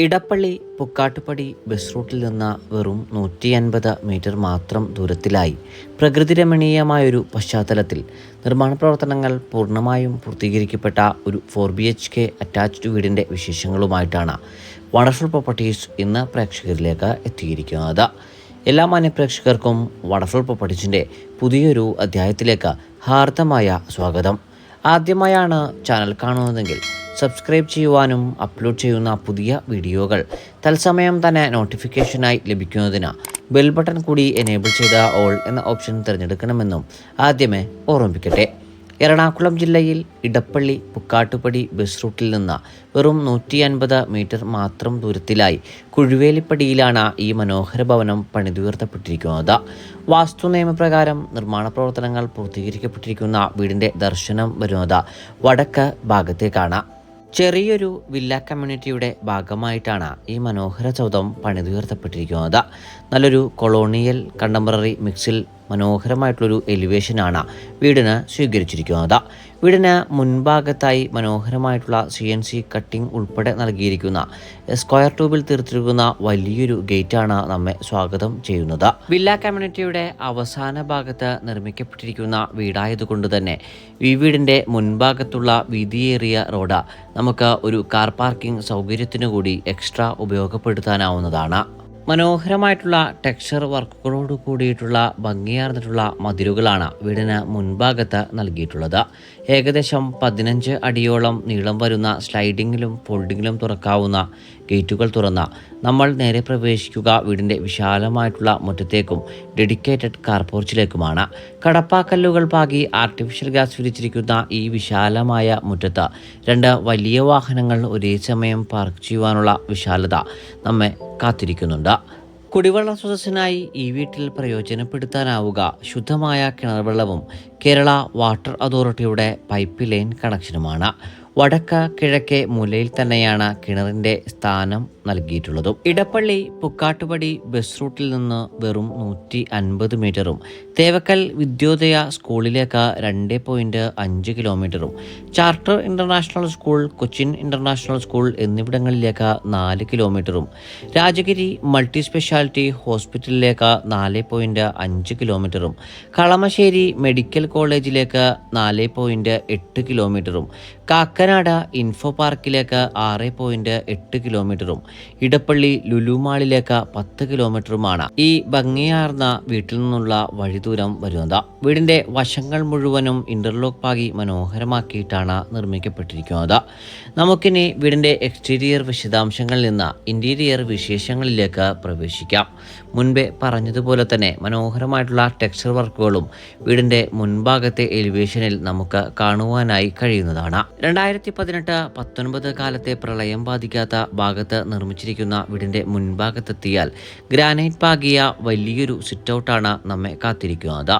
Edappally Pukkattupadi bus റൂട്ടിൽ നിന്ന് വെറും നൂറ്റി അൻപത് മീറ്റർ മാത്രം ദൂരത്തിലായി. പ്രകൃതി രമണീയമായൊരു പശ്ചാത്തലത്തിൽ നിർമ്മാണ പ്രവർത്തനങ്ങൾ പൂർണമായും പൂർത്തീകരിക്കപ്പെട്ട ഒരു four B H K attached വീടിന്റെ വിശേഷങ്ങളുമായിട്ടാണ് വണ്ടർഫുൾ പ്രോപ്പർട്ടീസ് ഇന്ന് പ്രേക്ഷകരിലേക്ക് എത്തിയിരിക്കുന്നത്. എല്ലാ മാന്യപ്രേക്ഷകർക്കും വണ്ടർഫുൾ പ്രോപ്പർട്ടീസിന്റെ പുതിയൊരു അധ്യായത്തിലേക്ക് ഹാർദമായ സ്വാഗതം. ആദ്യമായാണ് ചാനൽ കാണുന്നതെങ്കിൽ സബ്സ്ക്രൈബ് ചെയ്യുവാനും അപ്ലോഡ് ചെയ്യുന്ന പുതിയ വീഡിയോകൾ തത്സമയം തന്നെ നോട്ടിഫിക്കേഷനായി ലഭിക്കുന്നതിന് ബെൽ ബട്ടൺ കൂടി എനേബിൾ ചെയ്ത ഓൾ എന്ന ഓപ്ഷൻ തിരഞ്ഞെടുക്കണമെന്നും ആദ്യമേ ഓർമ്മിപ്പിക്കട്ടെ. എറണാകുളം ജില്ലയിൽ ഇടപ്പള്ളി പുക്കാട്ടുപടി ബസ് റൂട്ടിൽ നിന്ന് വെറും നൂറ്റി അൻപത് മീറ്റർ മാത്രം ദൂരത്തിലായി കുഴുവേലിപ്പടിയിലാണ് ഈ മനോഹര ഭവനം പണിതുയർത്തപ്പെട്ടിരിക്കുന്നത്. വാസ്തു നിയമപ്രകാരം നിർമ്മാണ പ്രവർത്തനങ്ങൾ പൂർത്തീകരിക്കപ്പെട്ടിരിക്കുന്ന വീടിന്റെ ദർശനം വരുന്നത് വടക്ക് ഭാഗത്തേക്കാണ്. ചെറിയൊരു വില്ല കമ്മ്യൂണിറ്റിയുടെ ഭാഗമായിട്ടാണ് ഈ മനോഹര ചൗതം പണിതുയർത്തപ്പെട്ടിരിക്കുന്നത്. നല്ലൊരു കൊളോണിയൽ കണ്ടംപററി മിക്സിൽ മനോഹരമായിട്ടുള്ളൊരു എലിവേഷനാണ് വീടിന് സ്വീകരിച്ചിരിക്കുന്നത്. വീടിന് മുൻഭാഗത്തായി മനോഹരമായിട്ടുള്ള സി എൻ സി കട്ടിംഗ് ഉൾപ്പെടെ നൽകിയിരിക്കുന്ന സ്ക്വയർ ട്യൂബിൽ തീർത്തിരിക്കുന്ന വലിയൊരു ഗേറ്റാണ് നമ്മെ സ്വാഗതം ചെയ്യുന്നത്. വില്ല കമ്മ്യൂണിറ്റിയുടെ അവസാന ഭാഗത്ത് നിർമ്മിക്കപ്പെട്ടിരിക്കുന്ന വീടായതുകൊണ്ട് തന്നെ ഈ വീടിന്റെ മുൻഭാഗത്തുള്ള വീതിയേറിയ റോഡ് നമുക്ക് ഒരു കാർ പാർക്കിംഗ് സൗകര്യത്തിനു കൂടി എക്സ്ട്രാ ഉപയോഗപ്പെടുത്താനാവുന്നതാണ്. മനോഹരമായിട്ടുള്ള ടെക്സ്ചർ വർക്കുകളോട് കൂടിയിട്ടുള്ള ഭംഗിയാർന്നിട്ടുള്ള മതിലുകളാണ് വീടിന് മുൻഭാഗത്ത് നൽകിയിട്ടുള്ളത്. ഏകദേശം പതിനഞ്ച് അടിയോളം നീളം വരുന്ന സ്ലൈഡിങ്ങിലും ഫോൾഡിങ്ങിലും തുറക്കാവുന്ന ഗേറ്റുകൾ തുറന്ന നമ്മൾ നേരെ പ്രവേശിക്കുക വീടിന്റെ വിശാലമായിട്ടുള്ള മുറ്റത്തേക്കും ഡെഡിക്കേറ്റഡ് കാർ പോർച്ചിലേക്കുമാണ് കടപ്പാക്കല്ലുകൾ പാകി ആർട്ടിഫിഷ്യൽ ഗ്യാസ് വിരിച്ചിരിക്കുന്ന ഈ വിശാലമായ മുറ്റത്ത് രണ്ട് വലിയ വാഹനങ്ങൾ ഒരേ സമയം പാർക്ക് ചെയ്യുവാനുള്ള വിശാലത നമ്മെ കാത്തിരിക്കുന്നുണ്ട്. കുടിവെള്ള സ്രോതസ്സിനായി ഈ വീട്ടിൽ പ്രയോജനപ്പെടുത്താനാവുക. ശുദ്ധമായ കിണർവെള്ളവും കേരള വാട്ടർ അതോറിറ്റിയുടെ പൈപ്പ് ലൈൻ കണക്ഷനുമാണ് വടക്ക് കിഴക്കേ മൂലയിൽ തന്നെയാണ് കിണറിന്റെ സ്ഥാനം നൽകിയിട്ടുള്ളതും. ഇടപ്പള്ളി പുക്കാട്ടുപടി ബസ് റൂട്ടിൽ നിന്ന് വെറും നൂറ്റി അൻപത് മീറ്ററും തേവക്കൽ വിദ്യോദയ സ്കൂളിലേക്ക് രണ്ട് പോയിന്റ് അഞ്ച് കിലോമീറ്ററും charter international school Cochin international school എന്നിവിടങ്ങളിലേക്ക് നാല് കിലോമീറ്ററും രാജഗിരി മൾട്ടി സ്പെഷ്യാലിറ്റി ഹോസ്പിറ്റലിലേക്ക് നാല് പോയിന്റ് അഞ്ച് കിലോമീറ്ററും കളമശ്ശേരി മെഡിക്കൽ കോളേജിലേക്ക് നാല് പോയിന്റ് എട്ട് കിലോമീറ്ററും കാക്കനാട് ഇൻഫോ പാർക്കിലേക്ക് ആറ് പോയിന്റ് എട്ട് കിലോമീറ്ററും ഇടപ്പള്ളി ലുലുമാളിലേക്ക് പത്ത് കിലോമീറ്ററുമാണ് ഈ ഭംഗിയാർന്ന വീട്ടിൽ നിന്നുള്ള വഴിദൂരം വരുന്നത്. വീടിന്റെ വശങ്ങൾ മുഴുവനും ഇന്റർലോക്ക് പാകി മനോഹരമാക്കിയിട്ടാണ് നിർമ്മിക്കപ്പെട്ടിരിക്കുന്നത്. നമുക്കിനി വീടിന്റെ എക്സ്റ്റീരിയർ വിശദാംശങ്ങളിൽ നിന്ന് ഇന്റീരിയർ വിശേഷങ്ങളിലേക്ക് പ്രവേശിക്കാം. മുൻപേ പറഞ്ഞതുപോലെ തന്നെ മനോഹരമായിട്ടുള്ള ടെക്സ്ചർ വർക്കുകളും വീടിന്റെ മുൻഭാഗത്തെ എലിവേഷനിൽ നമുക്ക് കാണുവാനായി കഴിയുന്നതാണ്. രണ്ടായിരത്തി പതിനെട്ട് പത്തൊൻപത് കാലത്തെ പ്രളയം ബാധിക്കാത്ത ഭാഗത്ത് നിർമ്മിച്ചിരിക്കുന്ന വീടിന്റെ മുൻഭാഗത്തെത്തിയാൽ ഗ്രാനൈറ്റ് പാകിയ വലിയൊരു സിറ്റൗട്ടാണ് നമ്മെ കാത്തിരിക്കുന്നത്.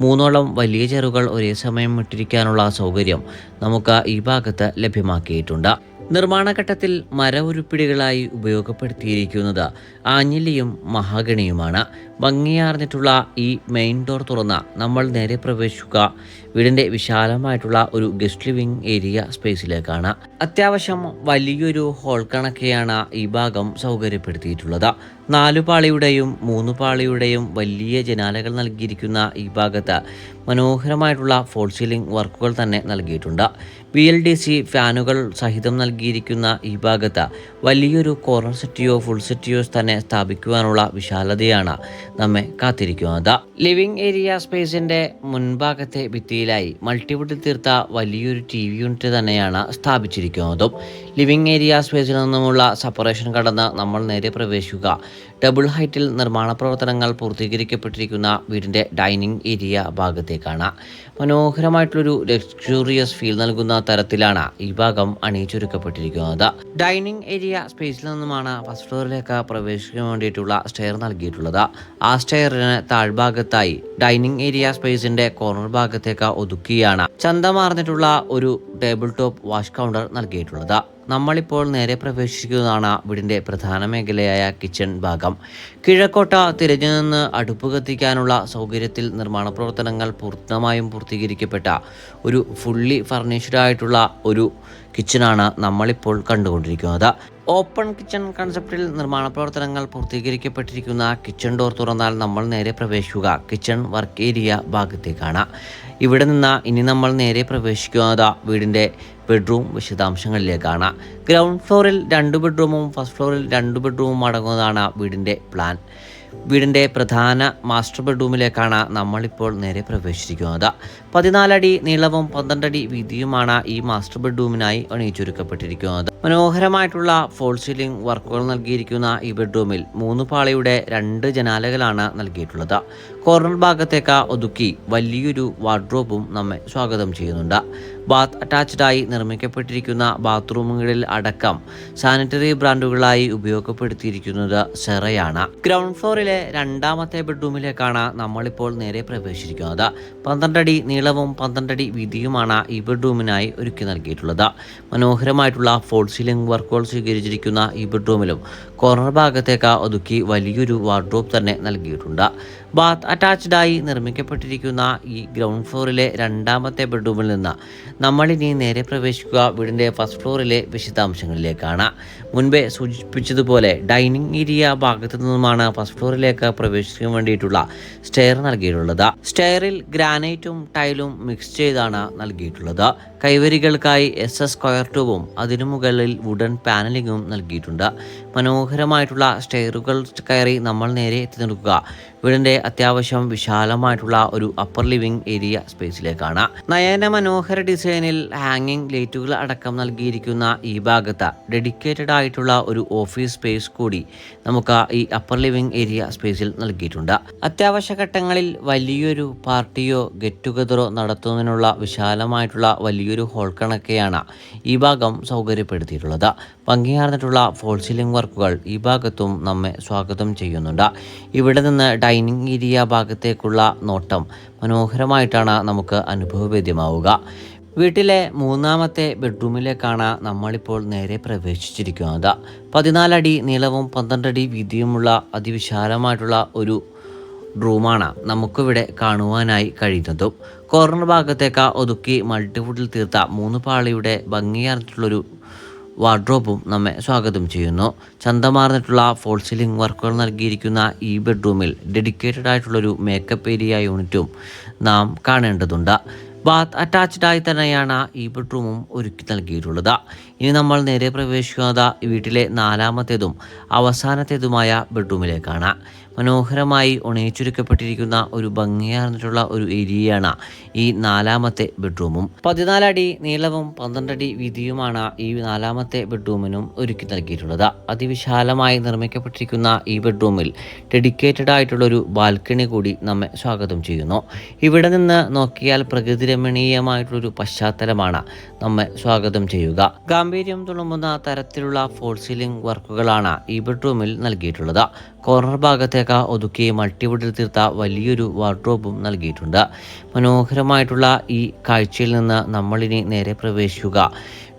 മൂന്നോളം വലിയ ചെറുകൾ ഒരേ സമയം ഇട്ടിരിക്കാനുള്ള സൗകര്യം നമുക്ക് ഈ ഭാഗത്ത് ലഭ്യമാക്കിയിട്ടുണ്ട്. നിർമ്മാണഘട്ടത്തിൽ മര ഉരുപ്പിടികളായി ഉപയോഗപ്പെടുത്തിയിരിക്കുന്നത് ആഞ്ഞിലിയും മഹാഗണിയുമാണ്. ഭംഗിയാർന്നിട്ടുള്ള ഈ മെയിൻ ഡോർ തുറന്ന നമ്മൾ നേരെ പ്രവേശിക്കുക. വീടിന്റെ വിശാലമായിട്ടുള്ള ഒരു ഗസ്റ്റ് ലിവിംഗ് ഏരിയ സ്പേസിലേക്കാണ്. അത്യാവശ്യം വലിയൊരു ഹോൾ കണക്കെയാണ് ഈ ഭാഗം സൗകര്യപ്പെടുത്തിയിട്ടുള്ളത്. നാലു പാളിയുടെയും മൂന്ന് പാളിയുടെയും വലിയ ജനാലകൾ നൽകിയിരിക്കുന്ന ഈ ഭാഗത്ത് മനോഹരമായിട്ടുള്ള ഫോൾ സീലിംഗ് വർക്കുകൾ തന്നെ നൽകിയിട്ടുണ്ട്. ബി എൽ ഡി സി ഫാനുകൾ സഹിതം നൽകിയിരിക്കുന്ന ഈ ഭാഗത്ത് വലിയൊരു കോർണർ സെറ്റിയോ ഫുൾ സെറ്റിയോ തന്നെ സ്ഥാപിക്കുവാനുള്ള വിശാലതയാണ് നമ്മെ കാത്തിരിക്കുന്നത്. ലിവിംഗ് ഏരിയ സ്പേസിന്റെ മുൻഭാഗത്തെ ഭിത്തിയിലായി മൾട്ടിവുഡിൽ തീർത്ത വലിയൊരു ടി വി യൂണിറ്റ് തന്നെയാണ് സ്ഥാപിച്ചിരിക്കുന്നതും. ലിവിംഗ് ഏരിയ സ്പേസിൽ നിന്നുമുള്ള സെപ്പറേഷൻ കടന്ന് നമ്മൾ നേരെ പ്രവേശിക്കുക. ഡബിൾ ഹൈറ്റിൽ നിർമ്മാണ പ്രവർത്തനങ്ങൾ പൂർത്തീകരിക്കപ്പെട്ടിരിക്കുന്ന വീടിന്റെ ഡൈനിങ് ഏരിയ ഭാഗത്തേക്കാണ്. മനോഹരമായിട്ടുള്ളൊരു ലക്ഷൂറിയസ് ഫീൽ നൽകുന്ന തരത്തിലാണ് ഈ ഭാഗം അണിയിച്ചൊരുക്കപ്പെട്ടിരിക്കുന്നത്. ഡൈനിങ് ഏരിയ സ്പേസിൽ നിന്നുമാണ് ഫസ്റ്റ് ഫ്ലോറിലേക്ക് പ്രവേശിക്കാൻ വേണ്ടിയിട്ടുള്ള സ്റ്റെയർ നൽകിയിട്ടുള്ളത്. ആ സ്റ്റെയറിന് താഴ്ഭാഗത്തായി ഡൈനിങ് ഏരിയ സ്പേസിന്റെ കോർണർ ഭാഗത്തേക്ക് ഒതുക്കിയാണ് ചന്തമാർന്നിട്ടുള്ള ഒരു ടേബിൾ ടോപ്പ് വാഷ് കൗണ്ടർ നൽകിയിട്ടുള്ളത്. നമ്മളിപ്പോൾ നേരെ പ്രവേശിക്കുന്നതാണ് വീടിന്റെ പ്രധാന മേഖലയായ കിച്ചൺ ഭാഗം. കിഴക്കോട്ട തിരഞ്ഞു നിന്ന് അടുപ്പ് കത്തിക്കാനുള്ള സൗകര്യത്തിൽ നിർമ്മാണ പ്രവർത്തനങ്ങൾ പൂർണമായും പൂർത്തീകരിക്കപ്പെട്ട ഒരു ഫുള്ളി ഫർണിഷ്ഡ് ആയിട്ടുള്ള ഒരു കിച്ചണാണ് നമ്മളിപ്പോൾ കണ്ടുകൊണ്ടിരിക്കുന്നത്. ഓപ്പൺ കിച്ചൺ കൺസെപ്റ്റിൽ നിർമ്മാണ പ്രവർത്തനങ്ങൾ പൂർത്തീകരിക്കപ്പെട്ടിരിക്കുന്ന കിച്ചൺ ഡോർ തുറന്നാൽ നമ്മൾ നേരെ പ്രവേശിക്കുക. കിച്ചൺ വർക്ക് ഏരിയ ഭാഗത്തേക്കാണ്. ഇവിടെ നിന്ന് ഇനി നമ്മൾ നേരെ പ്രവേശിക്കുന്നത് വീടിന്റെ ബെഡ്റൂം വിശദാംശങ്ങളിലേക്കാണ്. ഗ്രൗണ്ട് ഫ്ലോറിൽ രണ്ട് ബെഡ്റൂമും ഫസ്റ്റ് ഫ്ലോറിൽ രണ്ട് ബെഡ്റൂമും അടങ്ങുന്നതാണ് വീടിന്റെ പ്ലാൻ. വീടിന്റെ പ്രധാന മാസ്റ്റർ ബെഡ്റൂമിലേക്കാണ് നമ്മളിപ്പോൾ നേരെ പ്രവേശിച്ചിരിക്കുന്നത്. പതിനാലടി നീളവും പന്ത്രണ്ടടി വീതിയുമാണ് ഈ മാസ്റ്റർ ബെഡ്റൂമിനായി അണിയിച്ചൊരുക്കപ്പെട്ടിരിക്കുന്നത്. മനോഹരമായിട്ടുള്ള ഫോൾ സീലിംഗ് വർക്കുകൾ നൽകിയിരിക്കുന്ന ഈ ബെഡ്റൂമിൽ മൂന്ന് പാളിയുടെ രണ്ട് ജനാലകളാണ് നൽകിയിട്ടുള്ളത്. കോർണർ ഭാഗത്തേക്ക് ഒതുക്കി വലിയൊരു വാർഡ്രോബും നമ്മെ സ്വാഗതം ചെയ്യുന്നുണ്ട്. ബാത്ത് അറ്റാച്ച്ഡായി നിർമ്മിക്കപ്പെട്ടിരിക്കുന്ന ബാത്റൂമുകളിൽ അടക്കം സാനിറ്ററി ബ്രാൻഡുകളായി ഉപയോഗപ്പെടുത്തിയിരിക്കുന്നത് സെറയാണ്. ഗ്രൗണ്ട് ഫ്ലോറിലെ രണ്ടാമത്തെ ബെഡ്റൂമിലേക്കാണ് നമ്മളിപ്പോൾ നേരെ പ്രവേശിച്ചിരിക്കുന്നത്. പന്ത്രണ്ടടി നീളവും പന്ത്രണ്ടടി വീതിയുമാണ് ഈ ബെഡ്റൂമിനായി ഒരുക്കി നൽകിയിട്ടുള്ളത്. മനോഹരമായിട്ടുള്ള ഫോൾ സീലിംഗ് വർക്കുകൾ സ്വീകരിച്ചിരിക്കുന്ന ഈ ബെഡ്റൂമിലും കോർണർ ഭാഗത്തേക്ക് ഒതുക്കി വലിയൊരു വാർഡ്രോബ് തന്നെ നൽകിയിട്ടുണ്ട്. ബാത്ത് അറ്റാച്ച്ഡായി നിർമ്മിക്കപ്പെട്ടിരിക്കുന്ന ഈ ഗ്രൗണ്ട് ഫ്ലോറിലെ രണ്ടാമത്തെ ബെഡ്റൂമിൽ നിന്ന് നമ്മളിനി നേരെ പ്രവേശിക്കുക വീടിന്റെ ഫസ്റ്റ് ഫ്ലോറിലെ വിശദാംശങ്ങളിലേക്കാണ്. മുൻപേ സൂചിപ്പിച്ചതുപോലെ ഡൈനിങ് ഏരിയ ഭാഗത്തു നിന്നുമാണ് ഫസ്റ്റ് ഫ്ലോറിലേക്ക് പ്രവേശിക്കാൻ വേണ്ടിയിട്ടുള്ള സ്റ്റെയർ നൽകിയിട്ടുള്ളത്. സ്റ്റെയറിൽ ഗ്രാനൈറ്റും ടൈലും മിക്സ് ചെയ്താണ് നൽകിയിട്ടുള്ളത്. കൈവരികൾക്കായി എസ് എസ് സ്ക്വയർ ട്യൂബും അതിനു മുകളിൽ വുഡൻ പാനലിങ്ങും നൽകിയിട്ടുണ്ട്. മനോഹരമായിട്ടുള്ള സ്റ്റെയറുകൾ കയറി നമ്മൾ നേരെ എത്തി നിൽക്കുക. വീടിന്റെ അത്യാവശ്യം വിശാലമായിട്ടുള്ള ഒരു അപ്പർ ലിവിംഗ് ഏരിയ സ്പേസിലേക്കാണ് നയന മനോഹര ഡിസൈനിൽ ഹാങ്ങിങ് ലൈറ്റുകൾ അടക്കം നൽകിയിരിക്കുന്ന ഈ ഭാഗത്ത് ഡെഡിക്കേറ്റഡ് ആയിട്ടുള്ള ഒരു ഓഫീസ് സ്പേസ് കൂടി നമുക്ക് ഈ അപ്പർ ലിവിംഗ് ഏരിയ സ്പേസിൽ നൽകിയിട്ടുണ്ട്. അത്യാവശ്യ ഘട്ടങ്ങളിൽ വലിയൊരു പാർട്ടിയോ ഗെറ്റ് ടുഗതറോ നടത്തുന്നതിനുള്ള വിശാലമായിട്ടുള്ള വലിയൊരു ഹോൾ കണക്കെയാണ് ഈ ഭാഗം സൗകര്യപ്പെടുത്തിയിട്ടുള്ളത്. ഭംഗിയാർന്നിട്ടുള്ള ഫോൾ സീലിംഗ് വർക്കുകൾ ഈ ഭാഗത്തും നമ്മെ സ്വാഗതം ചെയ്യുന്നുണ്ട്. ഇവിടെ നിന്ന് ഡൈനിങ് ഏരിയ ഭാഗത്തേക്കുള്ള നോട്ടം മനോഹരമായിട്ടാണ് നമുക്ക് അനുഭവവേദ്യമാവുക. വീട്ടിലെ മൂന്നാമത്തെ ബെഡ്റൂമിലേക്കാണ് നമ്മളിപ്പോൾ നേരെ പ്രവേശിച്ചിരിക്കുന്നത്. പതിനാലടി നീളവും പന്ത്രണ്ടടി വീതിയുമുള്ള അതിവിശാലമായിട്ടുള്ള ഒരു റൂമാണ് നമുക്കിവിടെ കാണുവാനായി കഴിയുന്നതും. കോർണർ ഭാഗത്തേക്ക് ഒതുക്കി മൾട്ടിവുഡിൽ തീർത്ത മൂന്ന് പാളിയുടെ ഭംഗിയാർന്നിട്ടുള്ളൊരു വാർഡ്രോബും നമ്മെ സ്വാഗതം ചെയ്യുന്നു. ചന്തമാർന്നിട്ടുള്ള ഫോൾ സീലിംഗ് വർക്കുകൾ നൽകിയിരിക്കുന്ന ഈ ബെഡ്റൂമിൽ ഡെഡിക്കേറ്റഡ് ആയിട്ടുള്ളൊരു മേക്കപ്പ് ഏരിയ യൂണിറ്റും നാം കാണേണ്ടതുണ്ട്. ബാത്ത് അറ്റാച്ച്ഡ് ആയി തന്നെയാണ് ഈ ബെഡ്റൂമും ഒരുക്കി നൽകിയിട്ടുള്ളത്. ഇനി നമ്മൾ നേരെ പ്രവേശിക്കുന്നത് വീട്ടിലെ നാലാമത്തേതും അവസാനത്തേതുമായ ബെഡ്റൂമിലേക്കാണ് മനോഹരമായി ഉണയിച്ചുരുക്കപ്പെട്ടിരിക്കുന്ന ഒരു ഭംഗിയാർന്നിട്ടുള്ള ഒരു ഏരിയയാണ് ഈ നാലാമത്തെ ബെഡ്റൂമും. പതിനാലടി നീളവും പന്ത്രണ്ടടി വീതിയുമാണ് ഈ നാലാമത്തെ ബെഡ്റൂമിനും ഒരുക്കി നൽകിയിട്ടുള്ളത്. അതിവിശാലമായി നിർമ്മിക്കപ്പെട്ടിരിക്കുന്ന ഈ ബെഡ്റൂമിൽ ഡെഡിക്കേറ്റഡ് ആയിട്ടുള്ള ഒരു ബാൽക്കണി കൂടി നമ്മെ സ്വാഗതം ചെയ്യുന്നു. ഇവിടെ നിന്ന് നോക്കിയാൽ പ്രകൃതി രമണീയമായിട്ടുള്ളൊരു പശ്ചാത്തലമാണ് നമ്മെ സ്വാഗതം ചെയ്യുക. ഗാംഭീര്യം തുളുമ്പുന്ന തരത്തിലുള്ള ഫോൾ സീലിംഗ് വർക്കുകളാണ് ഈ ബെഡ്റൂമിൽ നൽകിയിട്ടുള്ളത്. കോർണർ ഭാഗത്തേക്ക് ഒതുക്കി മൾട്ടിവുഡിൽ തീർത്ത വലിയൊരു വാർഡ്രോബും നൽകിയിട്ടുണ്ട്. മനോഹരമായിട്ടുള്ള ഈ കാഴ്ചയിൽ നിന്ന് നമ്മളിനി നേരെ പ്രവേശിക്കുക.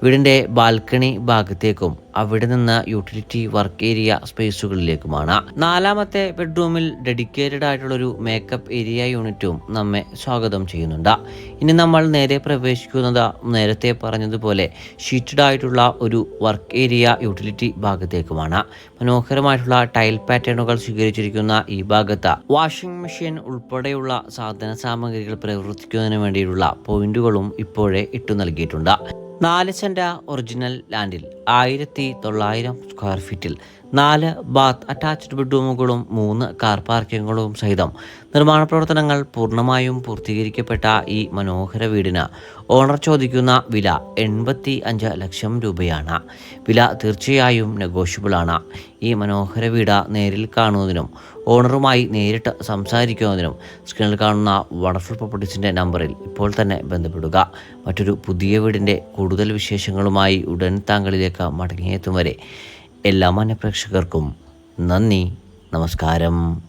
വീടിന്റെ ബാൽക്കണി ഭാഗത്തേക്കും അവിടെ നിന്ന് യൂട്ടിലിറ്റി വർക്ക് ഏരിയ സ്പേസുകളിലേക്കുമാണ്. നാലാമത്തെ ബെഡ്റൂമിൽ ഡെഡിക്കേറ്റഡ് ആയിട്ടുള്ള ഒരു മേക്കപ്പ് ഏരിയ യൂണിറ്റും നമ്മെ സ്വാഗതം ചെയ്യുന്നുണ്ട്. ഇനി നമ്മൾ നേരെ പ്രവേശിക്കുന്നത് നേരത്തെ പറഞ്ഞതുപോലെ ഷീറ്റഡ് ആയിട്ടുള്ള ഒരു വർക്ക് ഏരിയ യൂട്ടിലിറ്റി ഭാഗത്തേക്കുമാണ്. മനോഹരമായിട്ടുള്ള ടൈൽ പാറ്റേണുകൾ സ്വീകരിച്ചിരിക്കുന്ന ഈ ഭാഗത്ത് വാഷിംഗ് മെഷീൻ ഉൾപ്പെടെയുള്ള സാധന സാമഗ്രികൾ പ്രവർത്തിക്കുന്നതിന് വേണ്ടിയിട്ടുള്ള പോയിന്റുകളും ഇപ്പോഴേ ഇട്ടു നൽകിയിട്ടുണ്ട്. നാല് സെന്റ ഒറിജിനൽ ലാൻഡിൽ. ആയിരത്തി തൊള്ളായിരം സ്ക്വയർ ഫീറ്റിൽ നാല് ബാത്ത് അറ്റാച്ച്ഡ് ബെഡ്റൂമുകളും മൂന്ന് കാർ പാർക്കിങ്ങുകളും സഹിതം നിർമ്മാണ പ്രവർത്തനങ്ങൾ പൂർണമായും പൂർത്തീകരിക്കപ്പെട്ട ഈ മനോഹര വീടിന് ഓണർ ചോദിക്കുന്ന വില എൺപത്തി അഞ്ച് ലക്ഷം രൂപയാണ്. വില തീർച്ചയായും നെഗോഷ്യബിൾ ആണ്. ഈ മനോഹര വീട് നേരിൽ കാണുന്നതിനും ഓണറുമായി നേരിട്ട് സംസാരിക്കുന്നതിനും സ്ക്രീനിൽ കാണുന്ന വണ്ടർഫുൾ പ്രോപ്പർട്ടീസിന്റെ നമ്പറിൽ ഇപ്പോൾ തന്നെ ബന്ധപ്പെടുക. മറ്റൊരു പുതിയ വീടിന്റെ കൂടുതൽ വിശേഷങ്ങളുമായി ഉടൻ താങ്കളിലേക്ക് മടങ്ങിയെത്തും വരെ എല്ലാ മാന്യപ്രേക്ഷകർക്കും നന്ദി നമസ്കാരം.